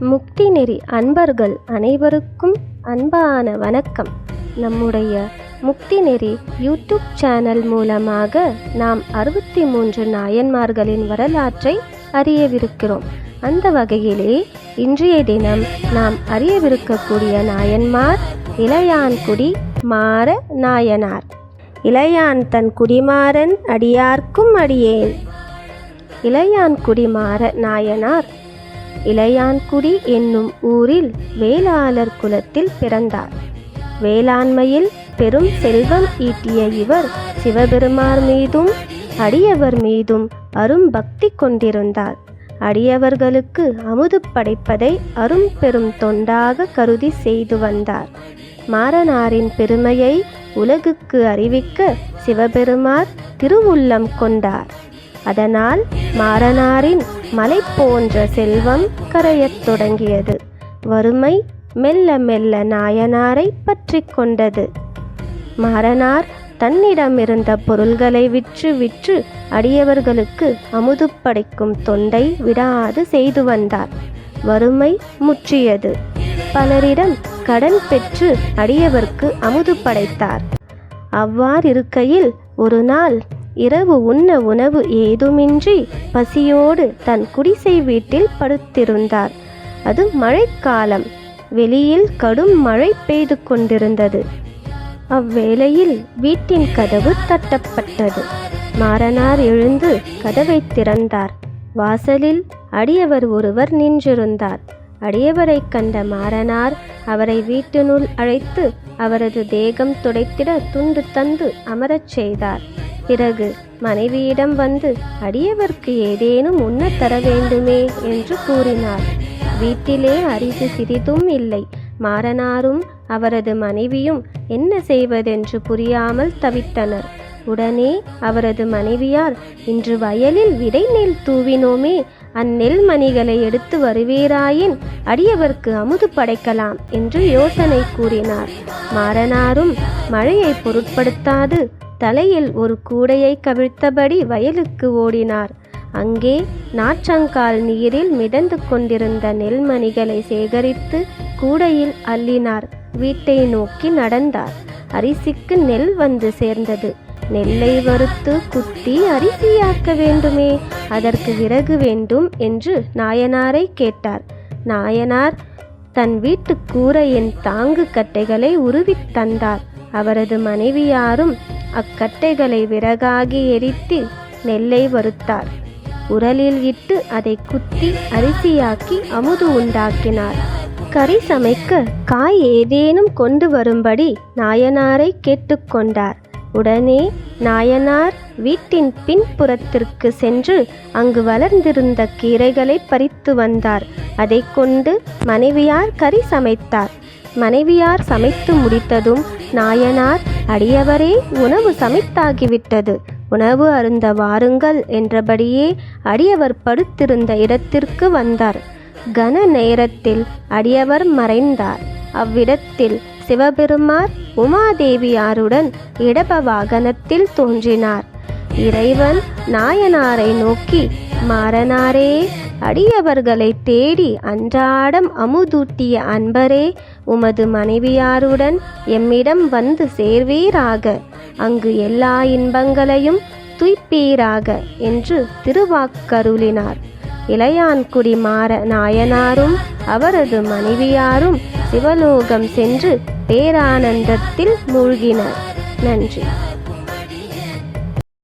முக்தி நெறி அன்பர்கள் அனைவருக்கும் அன்பான வணக்கம். நம்முடைய முக்தி நெறி யூடியூப் சேனல் மூலமாக நாம் அறுபத்தி மூன்று நாயன்மார்களின் வரலாற்றை அறியவிருக்கிறோம். அந்த வகையிலே இன்றைய தினம் நாம் அறியவிருக்கக்கூடிய நாயன்மார் இளையான்குடி மாற நாயனார். இளையான் தன் குடிமாறன் அடியார்க்கும் அடியேன். இளையான்குடி மாற நாயனார் இளையான்குடி என்னும் ஊரில் வேளாளர் குலத்தில் பிறந்தார். வேளாண்மையில் பெரும் செல்வம் ஈட்டிய இவர் சிவபெருமார் மீதும் அடியவர் மீதும் அரும் பக்தி கொண்டிருந்தார். அடியவர்களுக்கு அமுது படைப்பதை அரும் பெரும் தொண்டாக கருதி செய்து வந்தார். மாறனாரின் பெருமையை உலகுக்கு அறிவிக்க சிவபெருமார் திருவுள்ளம் கொண்டார். அதனால் மாறனாரின் மலை போன்ற செல்வம் கரையத் தொடங்கியது. வறுமை மெல்ல மெல்ல நாயனாரை பற்றி கொண்டது. மாறனார் தன்னிடமிருந்த பொருள்களை விற்று விற்று அடியவர்களுக்கு அமுது படைக்கும் தொண்டை விடாது செய்து வந்தார். வறுமை முற்றியது. பலரிடம் கடன் பெற்று அடியவர்க்கு அமுது படைத்தார். அவ்வாறிருக்கையில் ஒரு நாள் இரவு உண்ண உணவு ஏதுமின்றி பசியோடு தன் குடிசை வீட்டில் படுத்திருந்தார். அது மழைக்காலம். வெளியில் கடும் மழை பெய்து கொண்டிருந்தது. அவ்வேளையில் வீட்டின் கதவு தட்டப்பட்டது. மாறனார் எழுந்து கதவை திறந்தார். வாசலில் அடியவர் ஒருவர் நின்றிருந்தார். அடியவரை கண்ட மாறனார் அவரை வீட்டினுள் அழைத்து அவரது தேகம் துடைத்திட துண்டு தந்து அமரச் செய்தார். பிறகு மனைவியிடம் வந்து அடியவர்க்கு ஏதேனும் உண்ண தர வேண்டுமே என்று கூறினார். வீட்டிலே அரிசி சிறிதும் இல்லை. மாறனாரும் அவரது மனைவியும் என்ன செய்வதென்று புரியாமல் தவித்தனர். உடனே அவரது மனைவியார் இன்று வயலில் விதை நெல் தூவினோமே அந்நெல் மணிகளை எடுத்து வருவீராயின் அடியவர்க்கு அமுது படைக்கலாம் என்று யோசனை கூறினார். மாறனாரும் மழையை பொருட்படுத்தாது தலையில் ஒரு கூடையை கவிழ்த்தபடி வயலுக்கு ஓடினார். அங்கே நாற்றங்கால் நீரில் மிதந்து கொண்டிருந்த நெல்மணிகளை சேகரித்து கூடையில் அள்ளினார். வீட்டை நோக்கி நடந்தார். அரிசிக்கு நெல் வந்து சேர்ந்தது. நெல்லை வறுத்து குத்தி அரிசியாக்க வேண்டுமே அதற்கு விறகு வேண்டும் என்று நாயனாரை கேட்டார். நாயனார் தன் வீட்டு கூரையின் தாங்கு கட்டைகளை உருவித் தந்தார். அவரது மனைவியாரும் அக்கட்டைகளை விறகாகி எரித்து நெல்லை வறுத்தார். உரலில் இட்டு அதை குத்தி அரிசியாக்கி அமுது உண்டாக்கினார். கறி சமைக்க காய் ஏதேனும் கொண்டு வரும்படி நாயனாரை கேட்டுக்கொண்டார் உடனே நாயனார் வீட்டின் பின்புறத்திற்கு சென்று அங்கு வளர்ந்திருந்த கீரைகளை பறித்து வந்தார். அதை கொண்டு மனைவியார் கறி சமைத்தார். மனைவியார் சமைத்து முடித்ததும் நாயனார் அடியவரே உணவு சமைத்தாகிவிட்டது. உணவு அருந்த வாருங்கள் என்றபடியே அடியவர் படுத்திருந்த இடத்திற்கு வந்தார். கன நேரத்தில் அடியவர் மறைந்தார். அவ்விடத்தில் சிவபெருமார் உமாதேவியாருடன் இடப வாகனத்தில் தோன்றினார். இறைவன் நாயனாரை நோக்கி மாறனாரே அடியவர்களை தேடி அன்றாடம் அமுதூட்டிய அன்பரே உமது மனைவியாருடன் எம்மிடம் வந்து சேர்வீராக. அங்கு எல்லா இன்பங்களையும் துய்ப்பீராக என்று திருவாக்கருளினார். இளையான்குடி மாற நாயனாரும் அவரது மனைவியாரும் சிவலோகம் சென்று பேரானந்தத்தில் மூழ்கினர். நன்றி.